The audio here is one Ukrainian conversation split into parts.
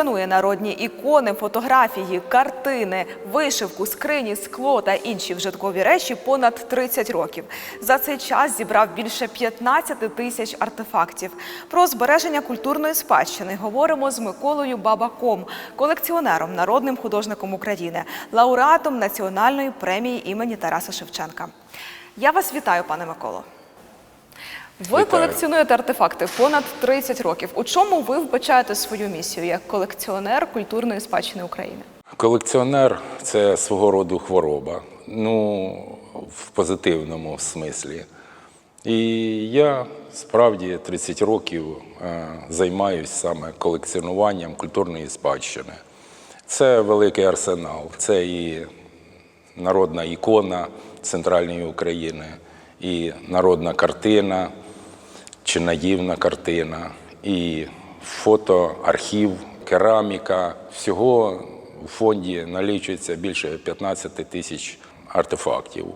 колекціонує народні ікони, фотографії, картини, вишивку, скрині, скло та інші вжиткові речі понад 30 років. За цей час зібрав більше 15 тисяч артефактів. Про збереження культурної спадщини говоримо з Миколою Бабаком, колекціонером, народним художником України, лауреатом національної премії імені Тараса Шевченка. Я вас вітаю, пане Миколо. Ви Вітаю. колекціонуєте артефакти понад 30 років. У чому ви вбачаєте свою місію як колекціонер культурної спадщини України? Колекціонер це свого роду хвороба, ну в позитивному смислі. І я справді 30 років е, займаюся саме колекціонуванням культурної спадщини. Це великий арсенал, це і народна ікона центральної України, і народна картина чи наївна картина, і фотоархів, кераміка. Всього у фонді налічується більше 15 тисяч артефактів.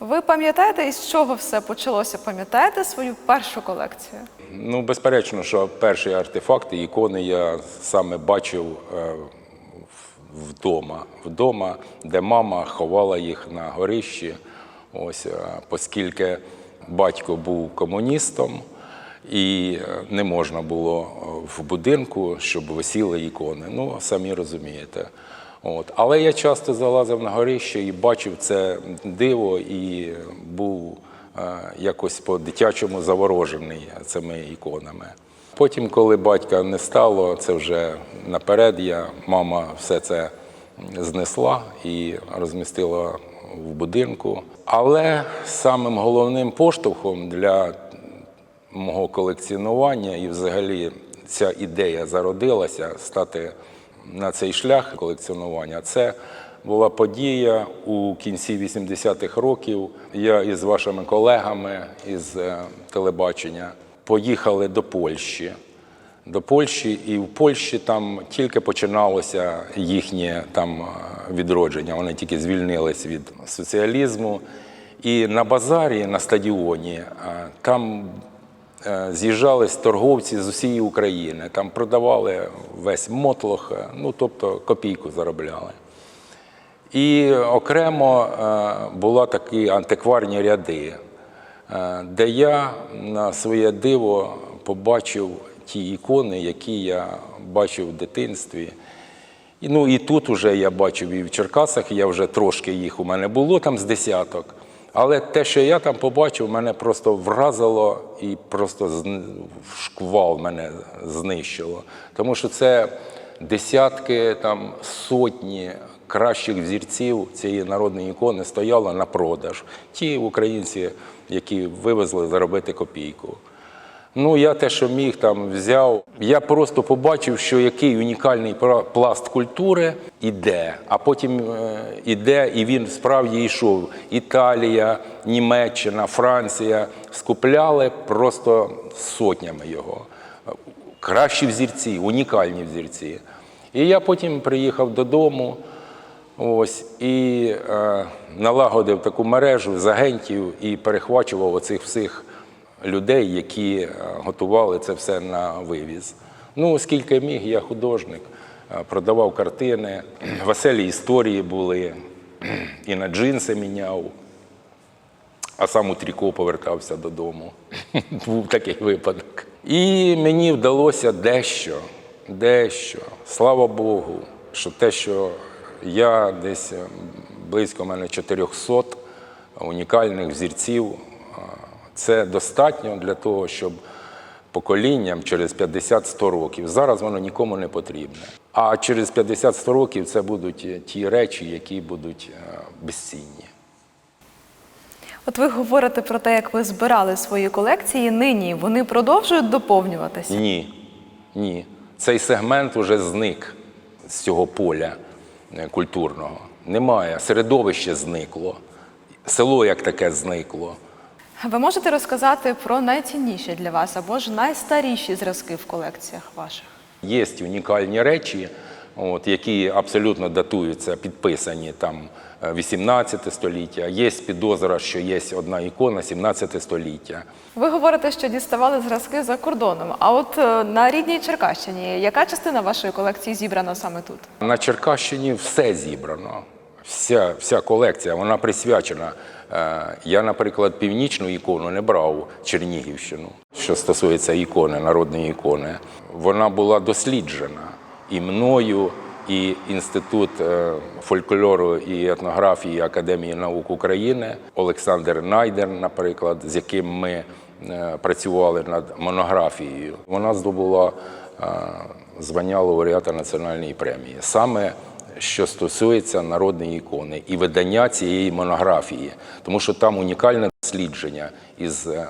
Ви пам'ятаєте, із чого все почалося? Пам'ятаєте свою першу колекцію? Ну, безперечно, що перші артефакти, ікони я саме бачив е, вдома, вдома, де мама ховала їх на горищі. Ось, е, оскільки батько був комуністом, і е, не можна було е, в будинку, щоб висіли ікони. Ну, самі розумієте. От. Але я часто залазив на горище і бачив це диво і був е, якось по-дитячому заворожений цими іконами. Потім, коли батька не стало, це вже наперед я, мама все це знесла і розмістила в будинку. Але самим головним поштовхом для мого колекціонування і взагалі ця ідея зародилася стати на цей шлях колекціонування. Це була подія у кінці 80-х років. Я із вашими колегами із е, телебачення поїхали до Польщі. До Польщі, і в Польщі там тільки починалося їхнє там е, відродження. Вони тільки звільнились від соціалізму. І на базарі, на стадіоні, е, там з'їжджались торговці з усієї України. Там продавали весь мотлох, е, ну тобто копійку заробляли. І окремо е, були такі антикварні ряди, е, де я на своє диво побачив ті ікони, які я бачив в дитинстві. Ну, і тут вже я бачив і в Черкасах, я вже трошки їх у мене було там з десяток. Але те, що я там побачив, мене просто вразило і просто в шквал мене знищило. Тому що це десятки, там, сотні кращих взірців цієї народної ікони стояло на продаж. Ті українці, які вивезли заробити копійку. Ну, я те, що міг, там взяв. Я просто побачив, що який унікальний пласт культури іде, а потім е, іде, і він справді йшов. Італія, Німеччина, Франція скупляли просто сотнями його. Кращі взірці, унікальні взірці. І я потім приїхав додому. Ось і е, налагодив таку мережу з агентів і перехвачував оцих всіх людей, які е, готували це все на вивіз. Ну, оскільки міг, я художник, е, продавав картини, веселі історії були, і на джинси міняв, а сам у тріко повертався додому. Був такий випадок. І мені вдалося дещо, дещо. Слава Богу, що те, що я десь близько мене 400 унікальних взірців, е, це достатньо для того, щоб поколінням через 50-100 років. Зараз воно нікому не потрібне. А через 50-100 років це будуть е, ті речі, які будуть е, безцінні. От ви говорите про те, як ви збирали свої колекції. Нині вони продовжують доповнюватися. Ні, ні. Цей сегмент вже зник з цього поля е, культурного. Немає. Середовище зникло, село як таке зникло. Ви можете розказати про найцінніші для вас або ж найстаріші зразки в колекціях ваших? Є унікальні речі, от, які абсолютно датуються, підписані там е, 18 століття. Є підозра, що є одна ікона 17 століття. Ви говорите, що діставали зразки за кордоном. А от е, на рідній Черкащині, яка частина вашої колекції зібрана саме тут? На Черкащині все зібрано. Вся, вся колекція, вона присвячена. Е, Я, наприклад, північну ікону не брав Чернігівщину. Що стосується ікони, народної ікони, вона була досліджена і мною, і Інститут е, фольклору і етнографії Академії наук України, Олександр Найдер, наприклад, з яким ми е, працювали над монографією. Вона здобула звання лауреата національної премії. Саме що стосується народної ікони і видання цієї монографії, тому що там унікальне дослідження із е,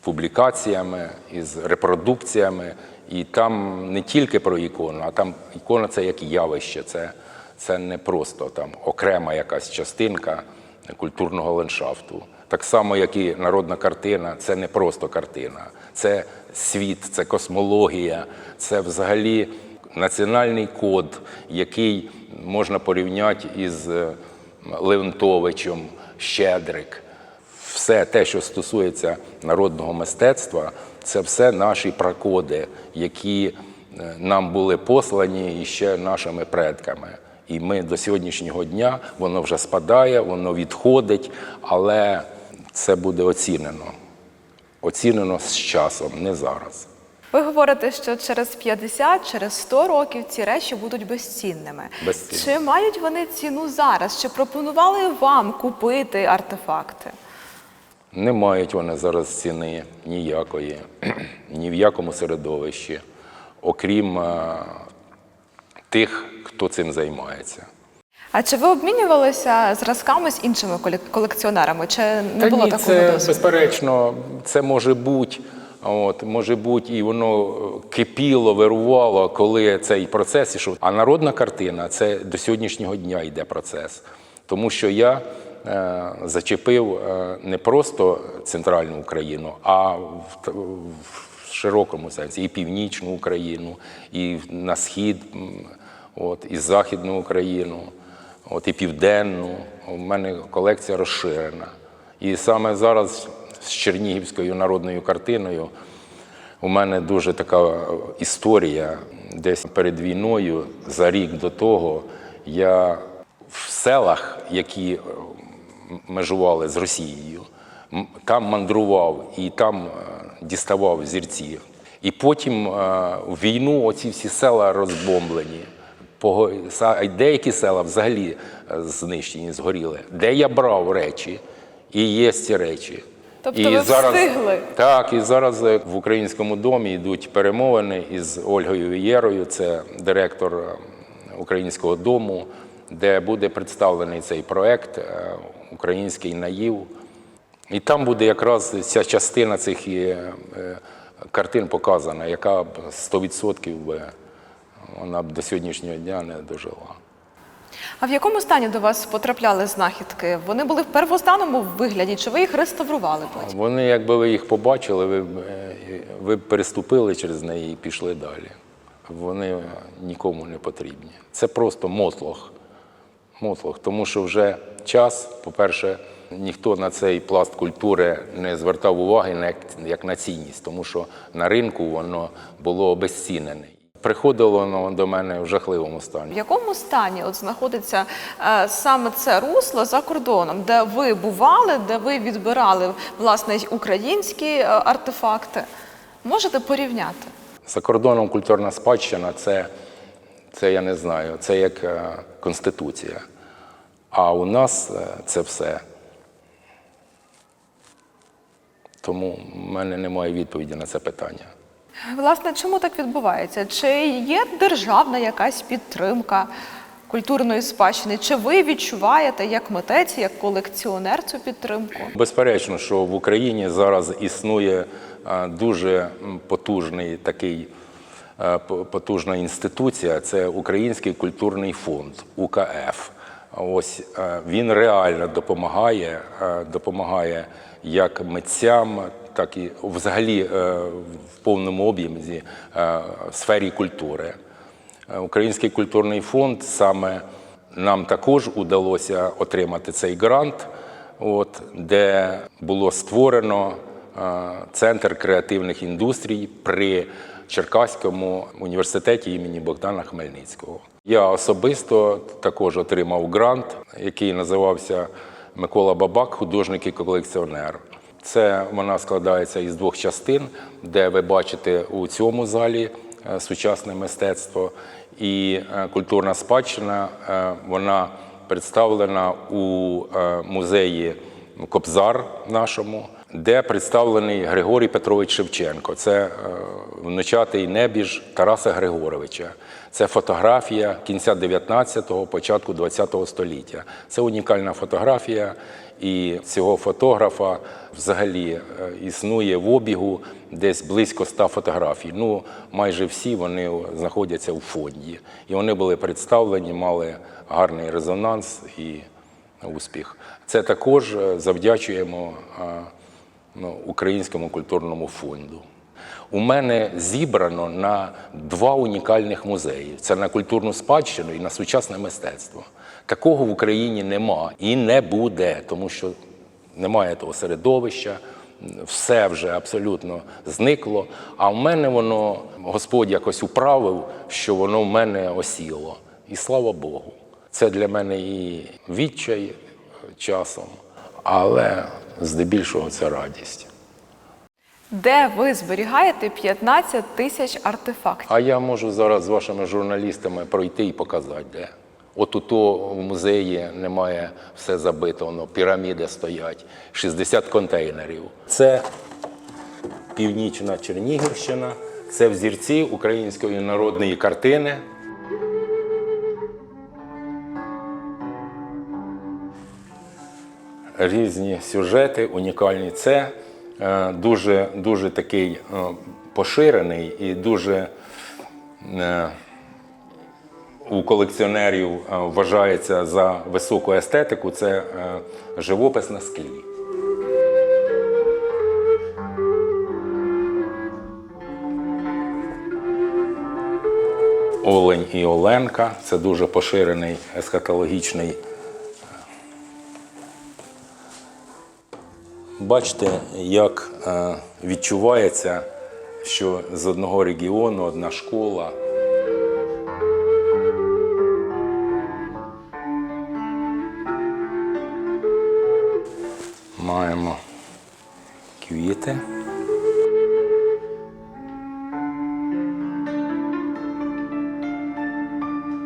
публікаціями, із репродукціями, і там не тільки про ікону, а там ікона це як явище, це, це не просто там окрема якась частинка культурного ландшафту. Так само, як і народна картина, це не просто картина, це світ, це космологія, це взагалі національний код, який можна порівняти із е, Леонтовичем, Щедрик. Все те, що стосується народного мистецтва, це все наші пракоди, які е, нам були послані іще нашими предками. І ми до сьогоднішнього дня воно вже спадає, воно відходить, але це буде оцінено. Оцінено з часом, не зараз. Ви говорите, що через 50, через 100 років ці речі будуть безцінними. Безцінні. Чи мають вони ціну зараз? Чи пропонували вам купити артефакти? Не мають вони зараз ціни ніякої, ні в якому середовищі, окрім е, тих, хто цим займається. А чи ви обмінювалися зразками з іншими колекціонерами? Чи не було ні, такого це досвіду? безперечно, це може бути. От, може бути, і воно е, кипіло, вирувало, коли цей процес ішов. А народна картина це до сьогоднішнього дня йде процес. Тому що я е, зачепив е, не просто центральну Україну, а в, в широкому сенсі і північну Україну, і на схід, от, і західну Україну, от, і південну. У мене колекція розширена. І саме зараз з Чернігівською народною картиною у мене дуже така е, історія. Десь перед війною, за рік до того, я в селах, які е, межували з Росією, там мандрував і там е, діставав зірці. І потім е, в війну оці всі села розбомблені. Деякі села взагалі е, знищені, згоріли. Де я брав речі, і є ці речі. Тобто ви встигли? Так, і зараз е, в українському домі йдуть перемовини із Ольгою Вієрою, це директор е, українського дому, де буде представлений цей проект е, Український наїв. І там буде якраз ця частина цих картин показана, яка б 100% вона б до сьогоднішнього дня не дожила. А в якому стані до вас потрапляли знахідки? Вони були в первостанному вигляді, чи ви їх реставрували потім? Вони, якби ви їх побачили, ви, б, е, ви переступили через неї і пішли далі. Вони нікому не потрібні. Це просто мотлох. Мотлох. Тому що вже час, по-перше, ніхто на цей пласт культури не звертав уваги як на цінність, тому що на ринку воно було обезцінене. Приходило воно до мене в жахливому стані. В якому стані от знаходиться е, саме це русло за кордоном, де ви бували, де ви відбирали власне українські е, артефакти? Можете порівняти? За кордоном культурна спадщина це, це я не знаю, це як е, конституція. А у нас е, це все. Тому в мене немає відповіді на це питання. Власне, чому так відбувається? Чи є державна якась підтримка культурної спадщини? Чи ви відчуваєте як митець, як колекціонер цю підтримку? Безперечно, що в Україні зараз існує е, дуже потужний такий. е, Потужна інституція це Український культурний фонд УКФ. Ось е, він реально допомагає, допомагає як митцям, так і взагалі е, в повному об'ємі е, сфері культури. Е, Український культурний фонд саме нам також удалося отримати цей грант, от, де було створено центр креативних індустрій при Черкаському університеті імені Богдана Хмельницького. Я особисто також отримав грант, який називався Микола Бабак, художник і колекціонер. Це вона складається із двох частин, де ви бачите у цьому залі е, сучасне мистецтво і е, культурна спадщина. е, Вона представлена у музеї Кобзар нашому, де представлений Григорій Петрович Шевченко. Це е, внучатий небіж Тараса Григоровича. Це фотографія кінця 19-го, початку 20-го століття. Це унікальна фотографія, і цього фотографа взагалі е, існує в обігу десь близько ста фотографій. Ну, майже всі вони знаходяться у фонді. І вони були представлені, мали гарний резонанс і успіх. Це також е, завдячуємо Українському культурному фонду. У мене зібрано на два унікальних музеї: це на культурну спадщину і на сучасне мистецтво. Такого в Україні нема і не буде, тому що немає того середовища, все вже абсолютно зникло. А в мене воно Господь якось управив, що воно в мене осіло. І слава Богу. Це для мене і відчай часом, але здебільшого це радість. Де ви зберігаєте 15 тисяч артефактів? А я можу зараз з вашими журналістами пройти і показати, де. От у то в музеї немає все забито, воно піраміди стоять, 60 контейнерів. Це північна Чернігівщина, це взірці української народної картини. Різні сюжети, унікальні. Це е, дуже, дуже такий е, поширений і дуже е, у колекціонерів вважається за високу естетику. Це живопис на склі. Олень і Оленка це дуже поширений есхатологічний. Бачите, як е, відчувається, що з одного регіону одна школа. Маємо квіти.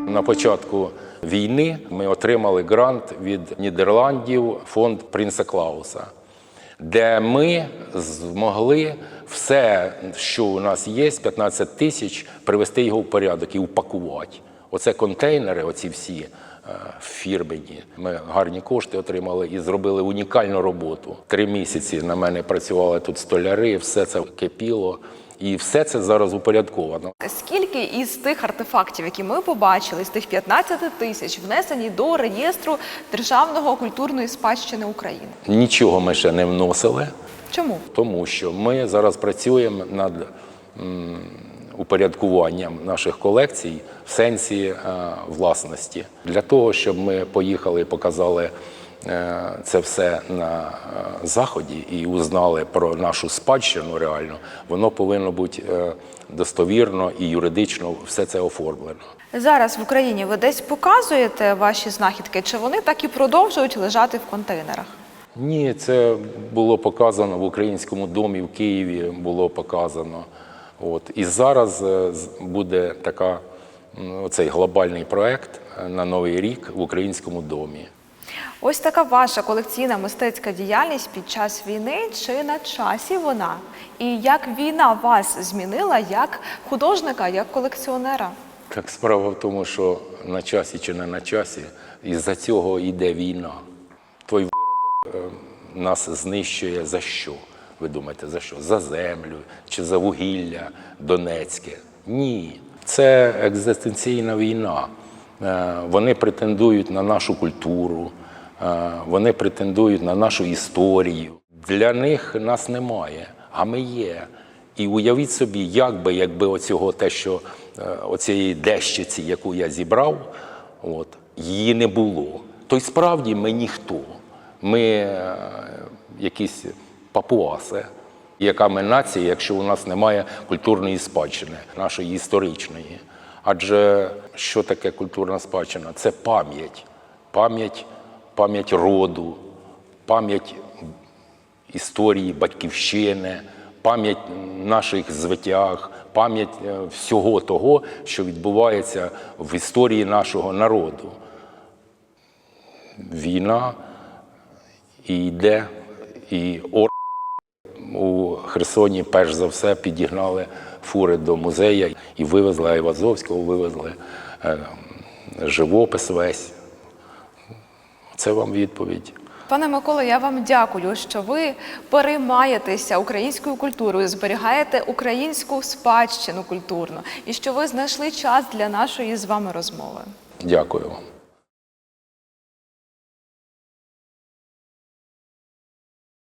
На початку війни ми отримали грант від Нідерландів, фонд Принца Клауса, де ми змогли все, що у нас є, 15 тисяч, привести його в порядок і упакувати. Оце контейнери, оці всі е, фірмені. Ми гарні кошти отримали і зробили унікальну роботу. Три місяці на мене працювали тут столяри, все це кипіло. І все це зараз упорядковано. Скільки із тих артефактів, які ми побачили, з тих 15 тисяч, внесені до реєстру Державного культурної спадщини України? Нічого ми ще не вносили. Чому? Тому що ми зараз працюємо над м, упорядкуванням наших колекцій в сенсі е, власності. Для того, щоб ми поїхали і показали це все на е, заході і узнали про нашу спадщину реально, воно повинно бути е, достовірно і юридично все це оформлено. Зараз в Україні ви десь показуєте ваші знахідки, чи вони так і продовжують лежати в контейнерах? Ні, це було показано в українському домі в Києві. Було показано. От і зараз е, буде така оцей глобальний проект е, на новий рік в українському домі. Ось така ваша колекційна мистецька діяльність під час війни. Чи на часі вона? І як війна вас змінила як художника, як колекціонера? Так справа в тому, що на часі чи не на часі, із-за цього йде війна. Той виродок е, нас знищує за що? Ви думаєте, за що? За землю чи за вугілля Донецьке? Ні. Це екзистенційна війна. Е, Вони претендують на нашу культуру, вони претендують на нашу історію. Для них нас немає, а ми є. І уявіть собі, як би, якби оцього те, що е, оцієї дещиці, яку я зібрав, от, її не було. То й справді ми ніхто. Ми е, якісь папуаси. Яка ми нація, якщо у нас немає культурної спадщини, нашої історичної? Адже що таке культурна спадщина? Це пам'ять, пам'ять, пам'ять роду, пам'ять історії батьківщини, пам'ять наших звитяг, пам'ять е, всього того, що відбувається в історії нашого народу. Війна і йде, і ор у Херсоні перш за все підігнали фури до музею і вивезли Айвазовського, вивезли е, живопис весь. Це вам відповідь. Пане Микола. я вам дякую, що ви переймаєтеся українською культурою, зберігаєте українську спадщину культурну і що ви знайшли час для нашої з вами розмови. Дякую вам.